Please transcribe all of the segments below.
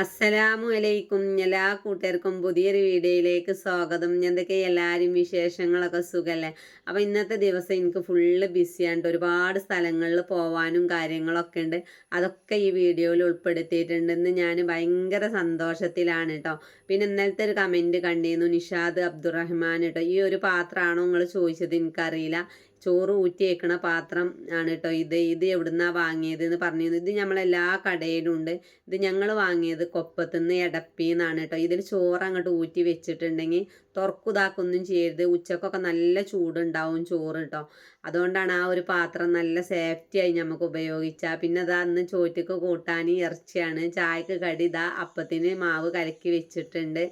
അസ്സലാമു അലൈക്കും എല്ലാ കൂട്ടുകാർക്കും പുതിയൊരു വീഡിയോയിലേക്ക് സ്വാഗതം. എന്തൊക്കെ എല്ലാവരും വിശേഷങ്ങളൊക്കെ സുഖമല്ലേ അപ്പോൾ ഇന്നത്തെ ദിവസം എനിക്ക് ഫുള്ള് ബിസിയാണ് ഒരുപാട് സ്ഥലങ്ങളിൽ പോവാനും കാര്യങ്ങളൊക്കെ ഉണ്ട്. അതൊക്കെ ഈ വീഡിയോയിൽ ഉൾപ്പെടുത്തിയിട്ടുണ്ട്. ഇന്ന് ഞാൻ ഭയങ്കര സന്തോഷത്തിലാണ് കേട്ടോ പിന്നെ ഇന്നലത്തെ ഒരു കമന്റ് കണ്ടിരുന്നു നിഷാദ് അബ്ദുറഹ്മാൻ കേട്ടോ ഈ ഒരു പാത്രമാണോ നിങ്ങൾ ചോദിച്ചത് എനിക്കറിയില്ല. ചോറ് ഊറ്റിയേക്കണ പാത്രം ആണ് കേട്ടോ ഇത്. ഇത് എവിടുന്നാ വാങ്ങിയത് എന്ന് പറഞ്ഞത് ഇത് നമ്മളെല്ലാ കടയിലും ഉണ്ട്. ഇത് ഞങ്ങൾ വാങ്ങിയത് കൊപ്പത്തുനിന്ന് എടപ്പിന്നാണ് കേട്ടോ ഇതിൽ ചോറ് അങ്ങോട്ട് ഊറ്റി വെച്ചിട്ടുണ്ടെങ്കിൽ തുറക്കുതാക്കൊന്നും ചെയ്യരുത്. ഉച്ചക്കൊക്കെ നല്ല ചൂടുണ്ടാവും ചോറ് കേട്ടോ അതുകൊണ്ടാണ് ആ ഒരു പാത്രം നല്ല സേഫ്റ്റി ആയി നമുക്ക് ഉപയോഗിച്ചാൽ പിന്നെ അത് അന്ന് ചോറ്റക്ക് കൂട്ടാൻ ഇറച്ചിയാണ്. ചായക്ക് കടി ഇതാ അപ്പത്തിന് മാവ് കലക്കി വെച്ചിട്ടുണ്ട്.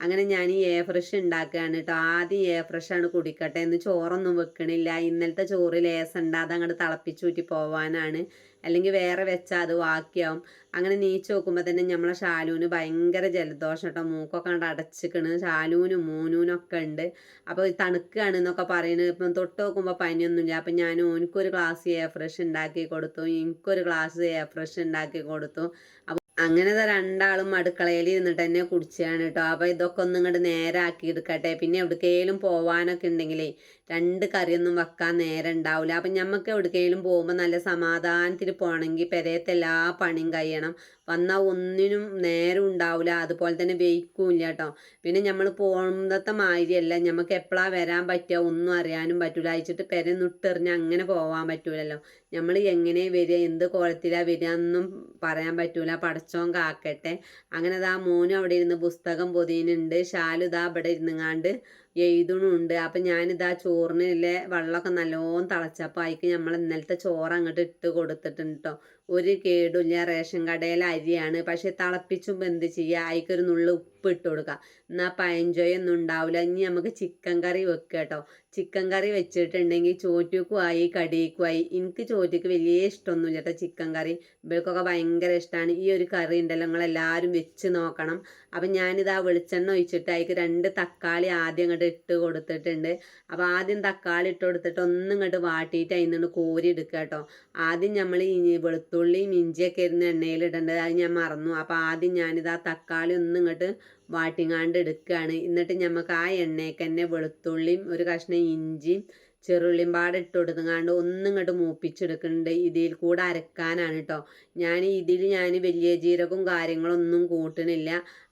അങ്ങനെ ഞാൻ ഈ എ ഫ്രഷ് ഉണ്ടാക്കുകയാണ് കേട്ടോ ആദ്യം എ ഫ്രഷ് ആണ് കുടിക്കട്ടെ. എന്ന് ചോറൊന്നും വെക്കണില്ല. ഇന്നലത്തെ ചോറ് ലേസുണ്ട് അത് അങ്ങോട്ട് തിളപ്പിച്ചൂറ്റി പോവാനാണ്. അല്ലെങ്കിൽ വേറെ വെച്ചാൽ അത് വാക്കിയാവും അങ്ങനെ നീച്ച് നോക്കുമ്പോൾ തന്നെ നമ്മളെ ഷാലൂന് ഭയങ്കര ജലദോഷം കേട്ടോ മൂക്കൊക്കെ കണ്ട് അടച്ചിക്കണ്. ഷാലൂനും മൂനൂനൊക്കെ ഉണ്ട് അപ്പോൾ തണുക്കുകയാണ് എന്നൊക്കെ പറയുന്നത് ഇപ്പം തൊട്ട് നോക്കുമ്പോൾ പനിയൊന്നുമില്ല അപ്പം ഞാൻ ഓനിക്കൊരു ഗ്ലാസ് എയർ ഫ്രഷ് ഉണ്ടാക്കി കൊടുത്തു. എനിക്കൊരു ഗ്ലാസ് എയർ ഫ്രഷ് ഉണ്ടാക്കി കൊടുത്തു. അപ്പോൾ അങ്ങനത്തെ രണ്ടാളും അടുക്കളയിൽ ഇരുന്നിട്ട് തന്നെ കുടിച്ചാണ് കേട്ടോ അപ്പോൾ ഇതൊക്കെ ഒന്നും ഇങ്ങോട്ട് നേരാക്കി എടുക്കട്ടെ. പിന്നെ എവിടേക്കേലും പോവാനൊക്കെ ഉണ്ടെങ്കിലേ രണ്ട് കറിയൊന്നും വെക്കാൻ നേരം ഉണ്ടാവില്ല അപ്പം നമുക്ക് എവിടേക്കെങ്കിലും പോകുമ്പോൾ നല്ല സമാധാനത്തിൽ പോകണമെങ്കിൽ പെരയത്തെ എല്ലാ പണിയും കഴിയണം. വന്നാൽ ഒന്നിനും നേരം ഉണ്ടാവില്ല അതുപോലെ തന്നെ വെയ്ക്കും ഇല്ല കേട്ടോ പിന്നെ നമ്മൾ പോകുന്നത്തെ മാതിരിയല്ല. നമുക്ക് എപ്പോഴാണ് വരാൻ പറ്റുക ഒന്നും അറിയാനും പറ്റില്ല അയച്ചിട്ട് പെര നിട്ടെറിഞ്ഞ് അങ്ങനെ പോകാൻ പറ്റൂലല്ലോ. നമ്മൾ എങ്ങനെ വരിക എന്ത് കോലത്തിലാണ് വരിക എന്നും പറയാൻ പറ്റൂല. പടച്ചോൻ കാക്കട്ടെ. അങ്ങനെ ഇതാ മോനും അവിടെ ഇരുന്ന് പുസ്തകം പൊതിയുന്നുണ്ട്. ഷാലു അവിടെ ഇരുന്നുങ്ങാണ്ട് എഴുതണുണ്ട്. അപ്പം ഞാനിതാ ചോറിനിലെ വെള്ളമൊക്കെ നല്ലോണം തിളച്ചപ്പോൾ അതിക്ക് നമ്മൾ ഇന്നലത്തെ ചോറ് അങ്ങോട്ട് ഇട്ട് കൊടുത്തിട്ടുണ്ട് കേട്ടോ ഒരു കേടുമില്ല റേഷൻ കടയിലെ അരിയാണ്. പക്ഷെ തിളപ്പിച്ചും എന്ത് ചെയ്യുക അതിക്കൊരു നുള്ളു ഉപ്പ് ഇട്ട് കൊടുക്കുക എന്നാൽ പഴഞ്ചോയൊന്നും ഉണ്ടാവില്ല ഇനി നമുക്ക് ചിക്കൻ കറി വെക്കുക കേട്ടോ ചിക്കൻ കറി വെച്ചിട്ടുണ്ടെങ്കിൽ ചോറ്റുക്കുമായി കടിക്കുമായി എനിക്ക് ചോറ്റുക്ക് വലിയ ഇഷ്ടമൊന്നുമില്ല കേട്ടോ ചിക്കൻ കറി. ഇവർക്കൊക്കെ ഭയങ്കര ഇഷ്ടമാണ് ഈ ഒരു കറി ഉണ്ടല്ലോ നിങ്ങളെല്ലാവരും വെച്ച് നോക്കണം. അപ്പം ഞാനിതാ വെളിച്ചെണ്ണ ഒഴിച്ചിട്ട് അതിക്ക് രണ്ട് തക്കാളി ആദ്യം ഇങ്ങോട്ട് ഇട്ട് കൊടുത്തിട്ടുണ്ട്. അപ്പോൾ ആദ്യം തക്കാളി ഇട്ട് കൊടുത്തിട്ട് ഒന്നും ഇങ്ങോട്ട് വാട്ടിയിട്ട് അതിൽ നിന്ന് കോരി എടുക്കുക കേട്ടോ ആദ്യം നമ്മൾ ഈ വെളുത്തുള്ളിയും ഇഞ്ചിയൊക്കെ ഇരുന്ന് എണ്ണയിൽ ഇടേണ്ടത് അത് ഞാൻ മറന്നു. അപ്പോൾ ആദ്യം ഞാനിത് ആ തക്കാളി ഒന്ന് ഇങ്ങോട്ട് വാട്ടിങ്ങാണ്ട് എടുക്കുകയാണ് എന്നിട്ട് നമുക്ക് ആ എണ്ണയ്ക്ക് തന്നെ വെളുത്തുള്ളിയും ഒരു കഷ്ണം ഇഞ്ചിയും ചെറുള്ളിയും പാടെ കൊടുത്തങ്ങാണ്ട് ഒന്നും ഇങ്ങോട്ട് മൂപ്പിച്ചെടുക്കുന്നുണ്ട് ഇതിൽ കൂടെ അരക്കാനാണ് കേട്ടോ ഞാൻ ഇതിൽ ഞാൻ വലിയ ജീരകവും കാര്യങ്ങളൊന്നും കൂട്ടണില്ല.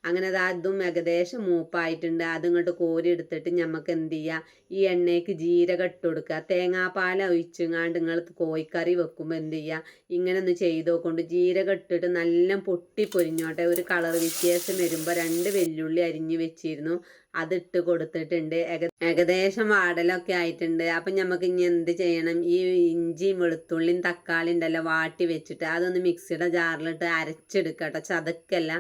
അങ്ങനെ അത് അതും ഏകദേശം മൂപ്പായിട്ടുണ്ട്. അതിങ്ങോട്ട് കോരി എടുത്തിട്ട് നമുക്ക് എന്ത് ചെയ്യുക ഈ എണ്ണയ്ക്ക് ജീരകം ഇട്ട് കൊടുക്കുക തേങ്ങാപ്പാൽ ഒഴിച്ചങ്ങാണ്ട് നിങ്ങൾ കോഴിക്കറി വെക്കുമ്പോൾ എന്ത് ചെയ്യുക ഇങ്ങനെ ഒന്ന് ചെയ്ത് നോക്കൊണ്ട് ജീരകം ഇട്ടിട്ട് നല്ല പൊട്ടി പൊരിഞ്ഞോട്ടെ ഒരു കളർ വ്യത്യാസം വരുമ്പോൾ രണ്ട് വെല്ലുള്ളി അരിഞ്ഞ് വെച്ചിരുന്നു. അതിട്ട് കൊടുത്തിട്ടുണ്ട്. ഏകദേശം വാടലൊക്കെ ആയിട്ടുണ്ട്. അപ്പം നമുക്ക് ഇനി എന്ത് ചെയ്യണം? ഈ ഇഞ്ചിയും വെളുത്തുള്ളിയും തക്കാളി ഉണ്ടല്ലോ വാട്ടി വെച്ചിട്ട് അതൊന്ന് മിക്സിയുടെ ജാറിലിട്ട് അരച്ചെടുക്കുക കേട്ടോ ചതക്കല്ല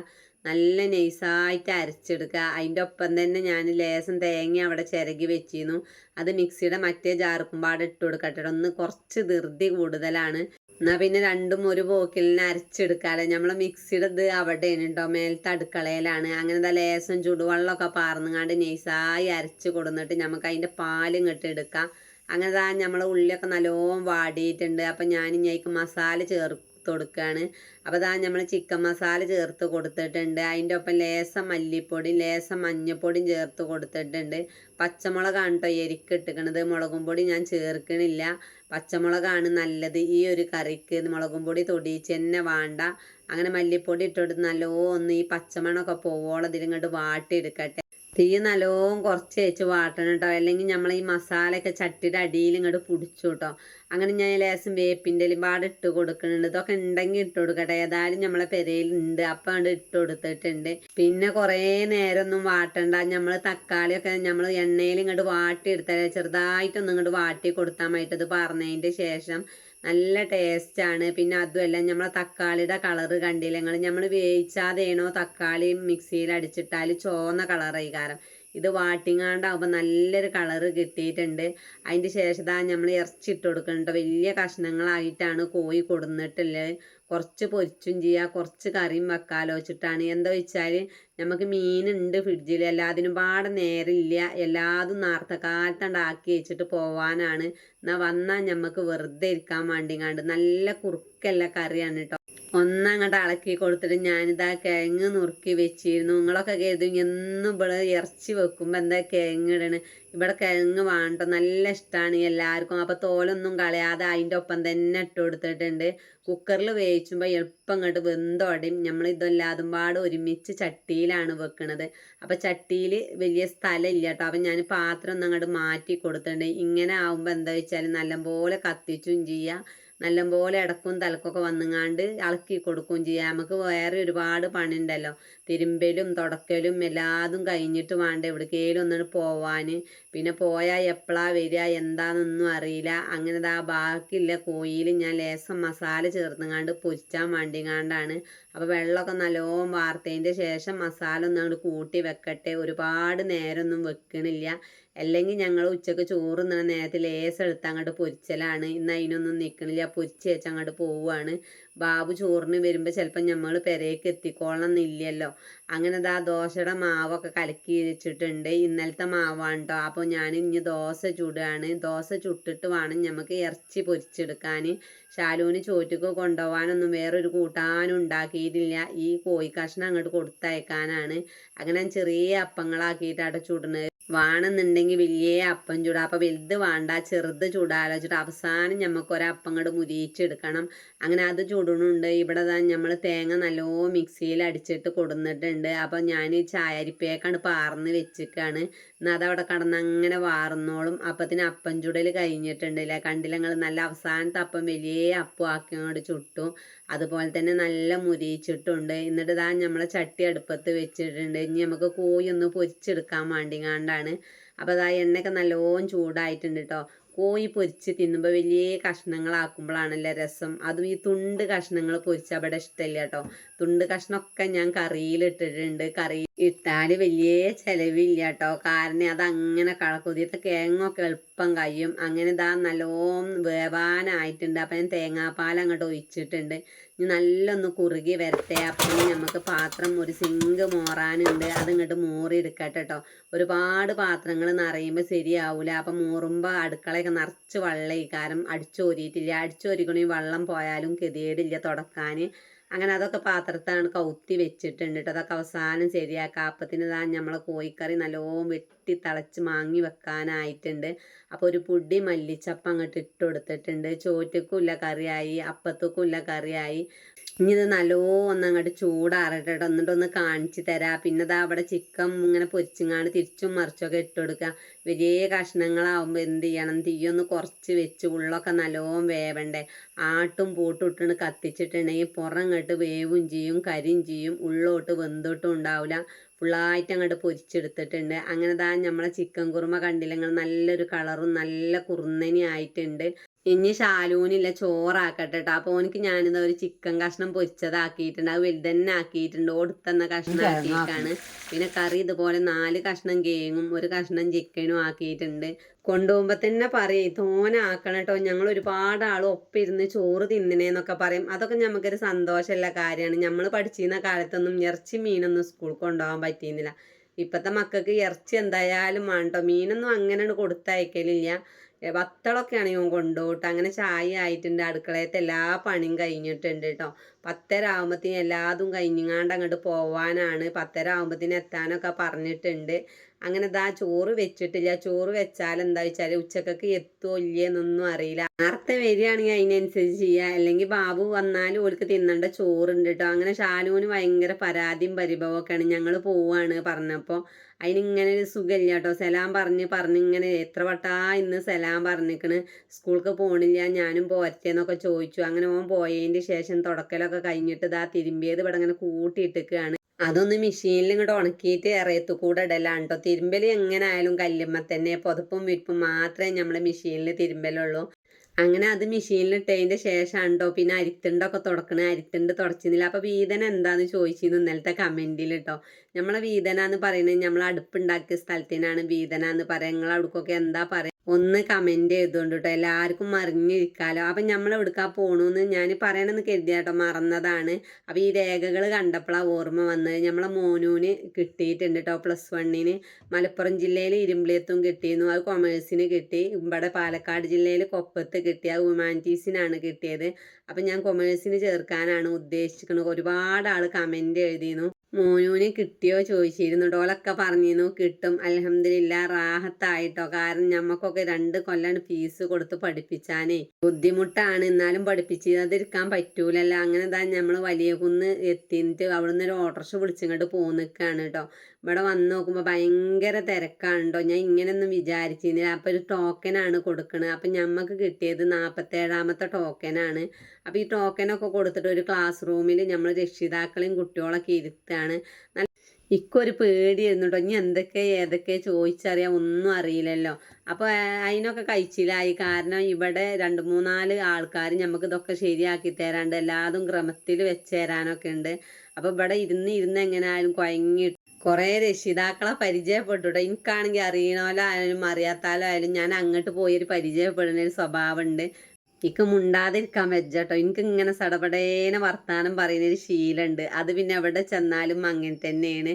നല്ല നൈസായിട്ട് അരച്ചെടുക്കുക അതിന്റെ ഒപ്പം തന്നെ ഞാൻ ലേസം തേങ്ങ അവിടെ ചിരകി വെച്ചിരുന്നു. അത് മിക്സിയുടെ മറ്റേ ജാർക്കുമ്പാട് ഇട്ട് കൊടുക്കട്ടെ. ഒന്ന് കുറച്ച് ധൃതി കൂടുതലാണ്. എന്നാൽ പിന്നെ രണ്ടും ഒരു പോക്കിലിന് അരച്ചെടുക്കാതെ നമ്മളെ മിക്സിയുടെ ഇത് അവിടെയാണ് കേട്ടോ മേലത്തെ അടുക്കളയിലാണ് അങ്ങനെ ലേസം ചുടുവെള്ളമൊക്കെ പാർന്നുങ്ങാണ്ട് നൈസായി അരച്ച് കൊടുന്നിട്ട് നമുക്ക് അതിന്റെ പാലും കെട്ടി എടുക്കാം. അങ്ങനെ നമ്മളെ ഉള്ളിയൊക്കെ നല്ലോണം വാടിയിട്ടുണ്ട്. അപ്പം ഞാൻ ഇനി മസാല ചേർക്കും. കൊടുക്കുകയാണ് അപ്പോൾ ഇതാ നമ്മൾ ചിക്കൻ മസാല ചേർത്ത് കൊടുത്തിട്ടുണ്ട്. അതിന്റെ ഒപ്പം ലേസം മല്ലിപ്പൊടിയും ലേസം മഞ്ഞപ്പൊടിയും ചേർത്ത് കൊടുത്തിട്ടുണ്ട്. പച്ചമുളകാണ് കേട്ടോ എരിക്കിട്ടിക്കണത് മുളകും പൊടി ഞാൻ ചേർക്കണില്ല. പച്ചമുളകാണ് നല്ലത്. ഈ ഒരു കറിക്ക് മുളകും പൊടി തൊടിയിച്ച് തന്നെ വേണ്ട. അങ്ങനെ മല്ലിപ്പൊടി ഇട്ടിട്ട് നല്ലോ ഒന്ന് ഈ പച്ചമണമൊക്കെ പോവോളം ഇതിലിങ്ങോട്ട് വാട്ടിയെടുക്കട്ടെ. തീ നല്ലോണം കുറച്ച് വെച്ച് വാട്ടണം കേട്ടോ അല്ലെങ്കിൽ നമ്മൾ ഈ മസാലയൊക്കെ ചട്ടിയുടെ അടിയിൽ ഇങ്ങോട്ട് പിടിച്ചു കേട്ടോ അങ്ങനെ ഞാൻ ലേശം വേപ്പിന്റെ പാട് ഇട്ട് കൊടുക്കുന്നുണ്ട് ഇതൊക്കെ ഉണ്ടെങ്കിൽ ഇട്ട് കൊടുക്കട്ടെ. ഏതായാലും നമ്മളെ പെരയിൽ ഉണ്ട് അപ്പം അങ്ങോട്ട് ഇട്ട് കൊടുത്തിട്ടുണ്ട്. പിന്നെ കുറേ നേരമൊന്നും വാട്ടണ്ട. നമ്മൾ തക്കാളിയൊക്കെ നമ്മൾ എണ്ണയിൽ ഇങ്ങോട്ട് വാട്ടിയെടുത്താൽ ചെറുതായിട്ടൊന്നും ഇങ്ങോട്ട് വാട്ടി കൊടുത്താൽ മതിട്ടത് പറഞ്ഞതിന്റെ ശേഷം. നല്ല ടേസ്റ്റാണ് പിന്നെ അതുമല്ല നമ്മളെ തക്കാളിയുടെ കളറ് കണ്ടില്ല? നിങ്ങൾ നമ്മൾ വേവിച്ചാതെയാണോ തക്കാളി മിക്സിയിൽ അടിച്ചിട്ടാൽ ചുവന്ന കളറായി കാരണം. ഇത് വാട്ടിങ്ങാണ്ടാവുമ്പോൾ നല്ലൊരു കളറ് കിട്ടിയിട്ടുണ്ട്. അതിന്റെ ശേഷം നമ്മൾ ഇറച്ചി ഇട്ട് കൊടുക്കുന്നുണ്ട് വലിയ കഷ്ണങ്ങളായിട്ടാണ് കോഴി കൊടുന്നിട്ടുള്ളത്. കുറച്ച് പൊരിച്ചും ചെയ്യുക കുറച്ച് കറിയും വെക്കാലോ വെച്ചിട്ടാണ് എന്താ വെച്ചാൽ നമുക്ക് മീനുണ്ട് ഫ്രിഡ്ജിൽ എല്ലാത്തിനും പാടെ നേരമില്ല. എല്ലാതും നേരത്തെ കാലത്തണ്ട് ആക്കി വെച്ചിട്ട് പോവാനാണ്. എന്നാൽ വന്നാൽ നമുക്ക് വെറുതെ ഇരിക്കാൻ വേണ്ടിങ്ങാണ്ട് നല്ല കുറുക്കല്ല കറിയാണ് കേട്ടോ ഒന്നങ്ങോട്ട് ഇളക്കി കൊടുത്തിട്ട് ഞാനിതാ കിഴങ്ങ് നുറുക്കി വെച്ചിരുന്നു. നിങ്ങളൊക്കെ കരുതും എന്നും ഇവിടെ ഇറച്ചി വെക്കുമ്പോൾ എന്താ കിഴങ്ങ് ഇടണ്. ഇവിടെ കിഴങ്ങ് വേണ്ട നല്ല ഇഷ്ടമാണ് എല്ലാവർക്കും. അപ്പോൾ തോലൊന്നും കളയാതെ അതിന്റെ ഒപ്പം തന്നെ ഇട്ട് കൊടുത്തിട്ടുണ്ട്. കുക്കറിൽ വേവിച്ചുമ്പോൾ എളുപ്പം അങ്ങോട്ട് വെന്തോടയും നമ്മൾ ഇതെല്ലാതും പാട് ഒരുമിച്ച് ചട്ടിയിലാണ് വെക്കുന്നത് അപ്പോൾ ചട്ടിയിൽ വലിയ സ്ഥലമില്ല കേട്ടോ. അപ്പം ഞാൻ പാത്രം ഒന്ന് അങ്ങോട്ട് മാറ്റി കൊടുത്തിട്ടുണ്ട്. ഇങ്ങനെ ആകുമ്പോൾ എന്താ വെച്ചാൽ നല്ലപോലെ കത്തിച്ചും ചെയ്യാം. നല്ലപോലെ ഇടക്കും തലക്കൊക്കെ വന്നുങ്ങാണ്ട് ഇളക്കി കൊടുക്കുകയും ചെയ്യാം. നമുക്ക് വേറെ ഒരുപാട് പണിയുണ്ടല്ലോ തിരുമ്പലും തുടക്കലും എല്ലാതും കഴിഞ്ഞിട്ട് വേണ്ട എവിടേക്കേലും ഒന്നിട്ട് പോവാൻ പിന്നെ പോയാൽ എപ്പോഴാ വരിക എന്താണെന്നൊന്നും അറിയില്ല. അങ്ങനെ ആ ബാക്കിയുള്ള കോയിൽ ഞാൻ ലേസം മസാല ചേർത്തുങ്ങാണ്ട് പൊരിച്ചാൻ വേണ്ടിങ്ങാണ്ടാണ്. അപ്പോൾ വെള്ളമൊക്കെ നല്ലോണം വാർത്തതിന്റെ ശേഷം മസാല ഒന്നങ്ങോട്ട് കൂട്ടി വെക്കട്ടെ. ഒരുപാട് നേരമൊന്നും വെക്കണില്ല. അല്ലെങ്കിൽ ഞങ്ങൾ ഉച്ചയ്ക്ക് ചോറ് തിന്നണ നേരത്തിൽ ലേസ് എടുത്ത് അങ്ങോട്ട് പൊരിച്ചലാണ്. ഇന്ന് അതിനൊന്നും നിൽക്കണില്ല പൊരിച്ച് വെച്ച് അങ്ങോട്ട് പോവുകയാണ്. ബാബു ചോറിന് വരുമ്പോൾ ചിലപ്പോൾ നമ്മൾ പെരയ്ക്ക് എത്തിക്കോളണം എന്നില്ലല്ലോ. അങ്ങനെ ദാ ദോശയുടെ മാവൊക്കെ കലക്കി വെച്ചിട്ടുണ്ട്. ഇന്നലത്തെ മാവാണ് കേട്ടോ അപ്പോൾ ഞാൻ ഇനി ദോശ ചുടുകയാണ് ദോശ ചുട്ടിട്ട് വേണം നമുക്ക് ഇറച്ചി പൊരിച്ചെടുക്കാൻ ശാലുവിന് ചോറ്റക്ക് കൊണ്ടുപോകാനൊന്നും വേറൊരു കൂട്ടാനും ഉണ്ടാക്കിയിട്ടില്ല. ഈ കോഴി അങ്ങോട്ട് കൊടുത്തയക്കാനാണ്. അങ്ങനെ ചെറിയ അപ്പങ്ങളാക്കിയിട്ടാണ് ചുടുന്നത് വേണമെന്നുണ്ടെങ്കിൽ വലിയ അപ്പം ചൂടാ. അപ്പം വലുത് വേണ്ട ചെറുത് ചൂടാലോചിച്ചിട്ട് അവസാനം നമുക്ക് ഒരപ്പം അങ്ങോട്ട് മുരിയിച്ചെടുക്കണം. അങ്ങനെ അത് ചുടണുണ്ട് ഇവിടെ തന്നെ നമ്മൾ തേങ്ങ നല്ലോ മിക്സിയിൽ അടിച്ചിട്ട് കൊടുന്നിട്ടുണ്ട്. അപ്പം ഞാൻ ചായരിപ്പേക്കാണ് പാർന്ന് വെച്ചിക്കാണ്. എന്നാൽ അതവിടെ കടന്ന് അങ്ങനെ വാർന്നോളും. അപ്പത്തിന് അപ്പം ചുടൽ കഴിഞ്ഞിട്ടുണ്ടല്ലേ. കണ്ടില്ല ഞങ്ങൾ നല്ല അവസാനത്തെ അപ്പം വലിയ അപ്പം ആക്കി അങ്ങോട്ട് ചുട്ടു. അതുപോലെ തന്നെ നല്ല മുരിയിച്ചിട്ടുണ്ട്. എന്നിട്ട് ഇതാ നമ്മളെ ചട്ടി അടുപ്പത്ത് വെച്ചിട്ടുണ്ട്. ഇനി നമുക്ക് കോഴി ഒന്ന് പൊരിച്ചെടുക്കാൻ വേണ്ടിങ്ങാണ്ടാണ്. അപ്പോൾ അതാ എണ്ണയൊക്കെ നല്ലോണം ചൂടായിട്ടുണ്ട് കേട്ടോ കോഴി പൊരിച്ച് തിന്നുമ്പോൾ വലിയ കഷ്ണങ്ങളാക്കുമ്പോഴാണല്ലേ രസം. അതും ഈ തുണ്ട് കഷ്ണങ്ങൾ പൊരിച്ച അവിടെ ഇഷ്ടമില്ല കേട്ടോ തുണ്ട് കഷ്ണമൊക്കെ ഞാൻ കറിയിലിട്ടിട്ടുണ്ട്. കറി ഇട്ടാൽ വലിയ ചിലവില്ല കേട്ടോ കാരണം അത് അങ്ങനെ കളക്കുതിയത്തെ കിഴങ്ങൊക്കെ എളുപ്പം കഴിയും അങ്ങനെ ഇതാ നല്ലോം വേവാനായിട്ടുണ്ട്. അപ്പം ഞാൻ തേങ്ങാപ്പാൽ അങ്ങോട്ട് ഒഴിച്ചിട്ടുണ്ട്. ഇനി നല്ലൊന്ന് കുറുകി വരട്ടെ. അപ്പം നമുക്ക് പാത്രം ഒരു സിങ്ക് മോറാനുണ്ട്. അതിങ്ങോട്ട് മോറി എടുക്കട്ടെ കേട്ടോ ഒരുപാട് പാത്രങ്ങൾ നിറയുമ്പോൾ ശരിയാവില്ല അപ്പം മോറുമ്പോൾ അടുക്കളയൊക്കെ നിറച്ച് വെള്ളം. ഈ കാരണം അടിച്ചോരിയിട്ടില്ല. അടിച്ചോരിക്കണമെങ്കിൽ വെള്ളം പോയാലും ഗതികേടില്ല തുടക്കാൻ. അങ്ങനെ അതൊക്കെ പാത്രത്താണ് കൗത്തി വെച്ചിട്ടുണ്ട് കേട്ടോ അതൊക്കെ അവസാനം ശരിയാക്കാം. അപ്പത്തിന് താൻ നമ്മളെ കോഴിക്കറി നല്ലോണം വെട്ടി തിളച്ച് മാങ്ങി വെക്കാനായിട്ടുണ്ട്. അപ്പോൾ ഒരു പൊടി മല്ലിച്ചപ്പം അങ്ങോട്ട് ഇട്ട് കൊടുത്തിട്ടുണ്ട്. ചോറ്റക്കും ഇല്ല കറിയായി അപ്പത്തേക്കും ഇല്ല കറിയായി. ഇനി ഇത് അങ്ങോട്ട് ചൂടാറട്ടെ. എന്നിട്ട് ഒന്ന് കാണിച്ചു തരാം. പിന്നെ ഇതാ അവിടെ ചിക്കൻ ഇങ്ങനെ പൊരിച്ചിങ്ങാണ്ട് തിരിച്ചും മറിച്ചൊക്കെ ഇട്ട് കൊടുക്കുക വലിയ കഷ്ണങ്ങളാവുമ്പോൾ എന്ത് ചെയ്യണം? തീയൊന്ന് കുറച്ച് വെച്ച് ഉള്ളൊക്കെ നല്ലോണം വേവണ്ടേ. ആട്ടും പൂട്ടും ഇട്ടിട്ട് കത്തിച്ചിട്ടുണ്ടെങ്കിൽ പുറം അങ്ങോട്ട് വേവും ചെയ്യും കരിയും ചെയ്യും. ഉള്ളോട്ട് വെന്തോട്ടും ഉണ്ടാവില്ല ഫുള്ളായിട്ട് അങ്ങോട്ട് പൊരിച്ചെടുത്തിട്ടുണ്ട്. അങ്ങനെ താ നമ്മളെ ചിക്കൻ കുറുമ കണ്ടില്ലെങ്കിൽ നല്ലൊരു കളറും നല്ല കുറുന്നനി ആയിട്ടുണ്ട് ഇനി ഷാലൂനില്ല ചോറാക്കട്ടെ കേട്ടോ അപ്പൊ ഓനിക്ക് ഞാനിത് ഒരു ചിക്കൻ കഷ്ണം പൊരിച്ചതാക്കിയിട്ടുണ്ട്. അത് വലുതന്നെ ആക്കിയിട്ടുണ്ട്. ഓടുത്തന്ന കഷ്ണം ആക്കിയിട്ടാണ്. പിന്നെ കറി ഇതുപോലെ നാല് കഷ്ണം കേങ്ങും ഒരു കഷ്ണം ചിക്കനും ആക്കിയിട്ടുണ്ട്. കൊണ്ടുപോകുമ്പോൾ തന്നെ പറയും തോനെ ആക്കണം കേട്ടോ ഞങ്ങൾ ഒരുപാട് ആൾ ഒപ്പിരുന്ന് ചോറ് തിന്നണേന്നൊക്കെ പറയും. അതൊക്കെ നമുക്കൊരു സന്തോഷമുള്ള കാര്യമാണ്. നമ്മൾ പഠിച്ചിരുന്ന കാലത്തൊന്നും ഇറച്ചി മീനൊന്നും സ്കൂളിൽ കൊണ്ടുപോകാൻ പറ്റിയിരുന്നില്ല. ഇപ്പോഴത്തെ മക്കൾക്ക് ഇറച്ചി എന്തായാലും വേണ്ടോ മീനൊന്നും അങ്ങനെ കൊടുത്തയക്കലില്ല. വത്തളൊക്കെ ആണെങ്കിൽ ഓൻ കൊണ്ടുപോട്ട് അങ്ങനെ ചായ ആയിട്ടുണ്ട്. അടുക്കളയത്തെ എല്ലാ പണിയും കഴിഞ്ഞിട്ടുണ്ട് കേട്ടോ പത്തര ആകുമ്പത്തിന് എല്ലാതും കഴിഞ്ഞങ്ങാണ്ട് അങ്ങോട്ട് പോവാനാണ്. പത്തര ആകുമ്പത്തിന് എത്താനൊക്കെ പറഞ്ഞിട്ടുണ്ട്. അങ്ങനെ ഇതാ ചോറ് വെച്ചിട്ടില്ല. ചോറ് വെച്ചാൽ എന്താ വെച്ചാൽ ഉച്ചക്കൊക്കെ എത്തുമോ ഇല്ലയെന്നൊന്നും അറിയില്ല. നേരത്തെ വരികയാണെങ്കിൽ അതിനനുസരിച്ച് ചെയ്യുക അല്ലെങ്കിൽ ബാബു വന്നാലും ഓൾക്ക് തിന്നേണ്ട ചോറുണ്ട് കേട്ടോ അങ്ങനെ ഷാലുവിന് ഭയങ്കര പരാതിയും പരിഭവമൊക്കെയാണ്. ഞങ്ങൾ പോവാണ് പറഞ്ഞപ്പോൾ അതിനിങ്ങനെ ഒരു സുഖമില്ല കേട്ടോ സലാം പറഞ്ഞ് ഇങ്ങനെ എത്ര വട്ടാ ഇന്ന് സലാം പറഞ്ഞിക്കണ്. സ്കൂൾക്ക് പോണില്ല ഞാനും പോരത്തേന്നൊക്കെ ചോദിച്ചു. അങ്ങനെ ഓൻ പോയതിന്റെ ശേഷം തുടക്കലൊക്കെ കഴിഞ്ഞിട്ട് ഇതാ തിരുമ്പിയത് ഇവിടെ ഇങ്ങനെ കൂട്ടിയിട്ടിക്കുകയാണ് അതൊന്ന് മെഷീനിൽ ഇങ്ങോട്ട് ഉണക്കിയിട്ട് ഇറയത്ത് കൂടെ ഇടലാണ് കേട്ടോ തിരുമ്പൽ എങ്ങനെ ആയാലും കല്ലുമ്മ തന്നെ. പുതപ്പും വിരിപ്പും മാത്രമേ നമ്മൾ മെഷീനിൽ തിരുമ്പലുള്ളൂ. അങ്ങനെ അത് മെഷീനിൽ ഇട്ടതിന്റെ ശേഷമാണ് കേട്ടോ പിന്നെ അരിത്തുണ്ടൊക്കെ തുടക്കണേ. അരിത്തുണ്ട് തുടച്ചിരുന്നില്ല അപ്പോൾ വീതന എന്താന്ന് ചോദിച്ചിരുന്നു ഇന്നലത്തെ കമന്റിൽ കേട്ടോ നമ്മളെ വീതന എന്ന് പറയുന്നത് നമ്മൾ അടുപ്പുണ്ടാക്കിയ സ്ഥലത്തിനാണ് വീതന എന്ന് പറയുക നിങ്ങൾ അവിടേക്കൊക്കെ എന്താ പറയുക ഒന്ന് കമന്റ് ചെയ്തുകൊണ്ട് കേട്ടോ എല്ലാവർക്കും മറിഞ്ഞിരിക്കാലോ. അപ്പം നമ്മൾ എടുക്കാൻ പോകണമെന്ന് ഞാൻ പറയണമെന്ന് കരുതിയ കേട്ടോ മറന്നതാണ്. അപ്പം ഈ രേഖകൾ കണ്ടപ്പോഴാണ് ഓർമ്മ വന്നത്. നമ്മളെ മോനൂന് കിട്ടിയിട്ടുണ്ട് കേട്ടോ പ്ലസ് വണ്ണിന് മലപ്പുറം ജില്ലയിൽ ഇരുമ്പിളിയത്തും കിട്ടിയിരുന്നു. അത് കൊമേഴ്സിന് കിട്ടി. ഇവിടെ പാലക്കാട് ജില്ലയിൽ കൊപ്പത്ത് കിട്ടി. അത് ഹ്യൂമാനിറ്റീസിനാണ് കിട്ടിയത്. അപ്പം ഞാൻ കൊമേഴ്സിന് ചേർക്കാനാണ് ഉദ്ദേശിക്കുന്നത് ഒരുപാട് ആൾ കമന്റ് എഴുതിയിരുന്നു മോനൂന് കിട്ടിയോ ചോദിച്ചിരുന്നു ഓളൊക്കെ പറഞ്ഞിരുന്നു കിട്ടും അലഹമില്ല റാഹത്തായിട്ടോ. കാരണം ഞമ്മക്കൊക്കെ രണ്ട് കൊല്ലാണ് ഫീസ് കൊടുത്ത് പഠിപ്പിച്ചാനേ. ബുദ്ധിമുട്ടാണ് എന്നാലും പഠിപ്പിച്ചിരിക്കാൻ പറ്റൂലല്ലോ. അങ്ങനെ താ നമ്മൾ വലിയ കുന്ന് എത്തിയിട്ട് അവിടുന്ന് ഒരു ഓട്ടോറിക്ഷ വിളിച്ചിങ്ങോട്ട് പോന്നിക്കാണ് കേട്ടോ ഇവിടെ വന്ന് നോക്കുമ്പോൾ ഭയങ്കര തിരക്കാണ് കേട്ടോ ഞാൻ ഇങ്ങനെയൊന്നും വിചാരിച്ചിരുന്നില്ല. അപ്പോൾ ഒരു ടോക്കനാണ് കൊടുക്കുന്നത് അപ്പം ഞമ്മക്ക് കിട്ടിയത് നാൽപ്പത്തേഴാമത്തെ ടോക്കനാണ് അപ്പോൾ ഈ ടോക്കനൊക്കെ കൊടുത്തിട്ട് ഒരു ക്ലാസ് റൂമിൽ നമ്മൾ രക്ഷിതാക്കളെയും കുട്ടികളൊക്കെ ഇരുത്താണ്. നല്ല ഇക്കൊരു പേടിയായിരുന്നു കേട്ടോ ഇനി എന്തൊക്കെ ഏതൊക്കെ ചോദിച്ചറിയാൻ ഒന്നും അറിയില്ലല്ലോ. അപ്പോൾ അതിനൊക്കെ കഴിച്ചില്ലായി കാരണം ഇവിടെ രണ്ട് മൂന്നാൽ ആൾക്കാർ നമുക്ക് ഇതൊക്കെ ശരിയാക്കി തരാണ്ട് എല്ലാതും ക്രമത്തിൽ വെച്ച് തരാനൊക്കെ ഉണ്ട്. അപ്പോൾ ഇവിടെ ഇരുന്ന് ഇരുന്ന് എങ്ങനെയായാലും കുഴങ്ങി കുറേ രക്ഷിതാക്കളെ പരിചയപ്പെട്ടു കേട്ടോ എനിക്കാണെങ്കിൽ അറിയണോലോ ആയാലും അറിയാത്താലോ ആയാലും ഞാൻ അങ്ങോട്ട് പോയി ഒരു പരിചയപ്പെടുന്ന ഒരു സ്വഭാവമുണ്ട് എനിക്ക് മുണ്ടാതിരിക്കാൻ വെച്ചട്ടോ എനിക്ക് ഇങ്ങനെ സടപടേനെ വർത്താനം പറയുന്നൊരു ശീലമുണ്ട് അത് പിന്നെ എവിടെ ചെന്നാലും അങ്ങനെ തന്നെയാണ്.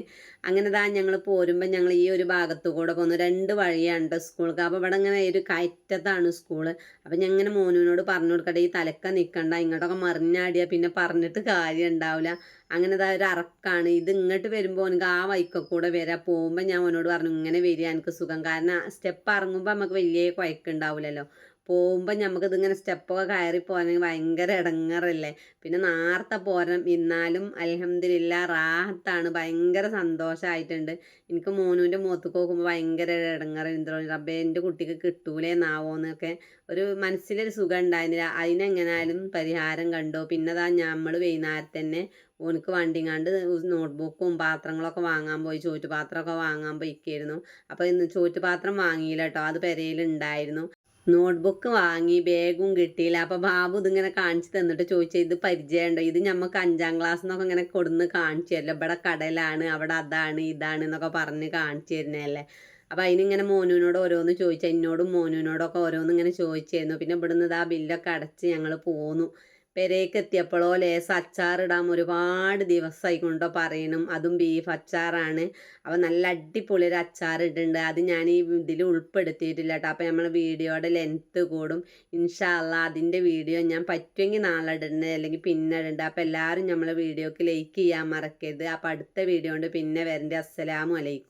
അങ്ങനെ താ ഞങ്ങൾ പോരുമ്പോൾ ഞങ്ങൾ ഈ ഒരു ഭാഗത്തു കൂടെ പോകുന്നു രണ്ട് വഴിയാണ് സ്കൂൾക്ക് അപ്പോൾ ഇവിടെ ഇങ്ങനെ ഒരു കയറ്റത്താണ് സ്കൂൾ അപ്പം ഞാൻ ഇങ്ങനെ മോനുവിനോട് പറഞ്ഞു കൊടുക്കട്ടെ ഈ തലക്ക നിൽക്കണ്ട ഇങ്ങോട്ടൊക്കെ മറിഞ്ഞാടിയാൽ പിന്നെ പറഞ്ഞിട്ട് കാര്യം ഉണ്ടാവില്ല അങ്ങനെ ഇതാ ഒരു അറക്കാണ്. ഇത് ഇങ്ങോട്ട് വരുമ്പോൾ എനിക്ക് ആ വൈക്ക കൂടെ വരാം. പോകുമ്പോൾ ഞാൻ അവനോട് പറഞ്ഞു ഇങ്ങനെ വരിക എനിക്ക് സുഖം. കാരണം സ്റ്റെപ്പ് ഇറങ്ങുമ്പോൾ നമുക്ക് വലിയ കുഴക്കുണ്ടാവില്ലല്ലോ പോകുമ്പോൾ നമുക്ക് ഇതിങ്ങനെ സ്റ്റെപ്പൊക്കെ കയറി പോകാനെങ്കിൽ ഭയങ്കര ഇടങ്ങറല്ലേ പിന്നെ നേരത്തെ പോരാൻ ഇന്നാലും അലഹമ്മദില്ല റാഹത്താണ്. ഭയങ്കര സന്തോഷമായിട്ടുണ്ട് എനിക്ക് മോനുവിന്റെ മുഖത്ത് നോക്കുമ്പോൾ ഭയങ്കര ഇടങ്ങറ് റബ്ബേ എന്റെ കുട്ടിക്ക് കിട്ടൂലേ നാവോന്നൊക്കെ ഒരു മനസ്സിലൊരു സുഖം ഉണ്ടായിരുന്നില്ല. അതിനെങ്ങനായാലും പരിഹാരം കണ്ടു. പിന്നെ അതാ നമ്മൾ വൈകുന്നേരം തന്നെ ഓനക്ക് വണ്ടിങ്ങാണ്ട് നോട്ട്ബുക്കും പാത്രങ്ങളൊക്കെ വാങ്ങാൻ പോയി. ചോറ്റുപാത്രമൊക്കെ വാങ്ങാൻ പോയിക്കായിരുന്നു. അപ്പോൾ ഇന്ന് ചോറ്റുപാത്രം വാങ്ങിയില്ല കേട്ടോ. അത് പെരയിലുണ്ടായിരുന്നു നോട്ട്ബുക്ക് വാങ്ങി ബാഗും കിട്ടിയില്ല. അപ്പോൾ ബാബു ഇതിങ്ങനെ കാണിച്ചു തന്നിട്ട് ചോദിച്ചാൽ ഇത് പരിചയമുണ്ടോ? ഇത് നമുക്ക് അഞ്ചാം ക്ലാസ് എന്നൊക്കെ ഇങ്ങനെ കൊടുന്ന് കാണിച്ചു തരില്ല ഇവിടെ കടലാണ് അവിടെ അതാണ് ഇതാണ് എന്നൊക്കെ പറഞ്ഞ് കാണിച്ചു തരുന്നതല്ലേ അപ്പോൾ അതിനിങ്ങനെ മോനുവിനോട് ഓരോന്ന് ചോദിച്ചാൽ എന്നോടും മോനുവിനോടൊക്കെ ഓരോന്ന് ഇങ്ങനെ ചോദിച്ചായിരുന്നു പിന്നെ ഇവിടുന്ന് ഇതാ ബില്ലൊക്കെ അടച്ച് ഞങ്ങൾ പോന്നു. പെരേക്ക് എത്തിയപ്പോഴോ ലേസ് അച്ചാറിടാൻ ഒരുപാട് ദിവസമായി കൊണ്ടോ പറയണം. അതും ബീഫ് അച്ചാറാണ്. അപ്പോൾ നല്ല അടിപൊളി ഒരു അച്ചാറിട്ടുണ്ട് അത് ഞാൻ ഈ ഇതിൽ ഉൾപ്പെടുത്തിയിട്ടില്ല കേട്ടോ അപ്പോൾ നമ്മൾ വീഡിയോയുടെ ലെങ്ത്ത് കൂടും. ഇൻഷാല്ല അതിന്റെ വീഡിയോ ഞാൻ പറ്റുമെങ്കിൽ നാളെ ഇടണ്ടേ അല്ലെങ്കിൽ പിന്നെ ഇടുന്നുണ്ട് അപ്പോൾ എല്ലാവരും നമ്മളെ വീഡിയോക്ക് ലൈക്ക് ചെയ്യാൻ മറക്കരുത്. അപ്പോൾ അടുത്ത വീഡിയോ കൊണ്ട് പിന്നെ വരണ്ടേ. അസ്സലാമു അലൈക്കും.